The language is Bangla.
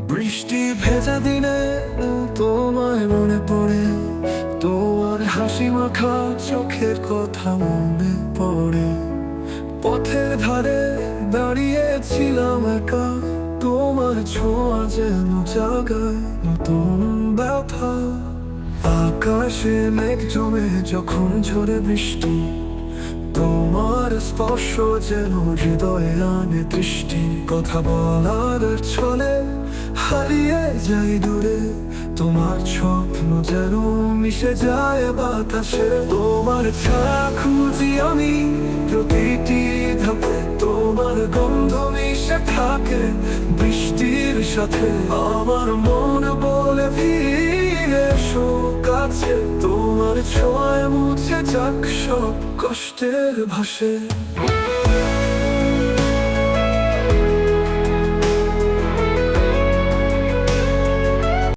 বৃষ্টি ভেজা দিনে তোমায় মনে পড়ে। তোমার হাসি মাখা চোখের কথা মনে পড়ে। পথের ধারে দাঁড়িয়েছিলাম একা। তোমার ছোঁয়া যেন জাগায় নতুন ব্যথা। আকাশে মেঘ জমে যখন ঝরে বৃষ্টি। তোমার স্পর্শ যেন হৃদয়ে আনে দৃষ্টি কথা বলার ছলে হারিয়ে যাই দূরে। তোমার স্বপ্ন যেন মিশে যায় বাতাসে। তোমার ছায়া খুঁজি আমি প্রতিটি ধাপে। তোমার গন্ধ মিশে থাকে বৃষ্টির সাথে। আমার মন বলে ফিরে কাছে। তোমার ছোঁয়ায় মুছে যাক সব কষ্টের ভাসে।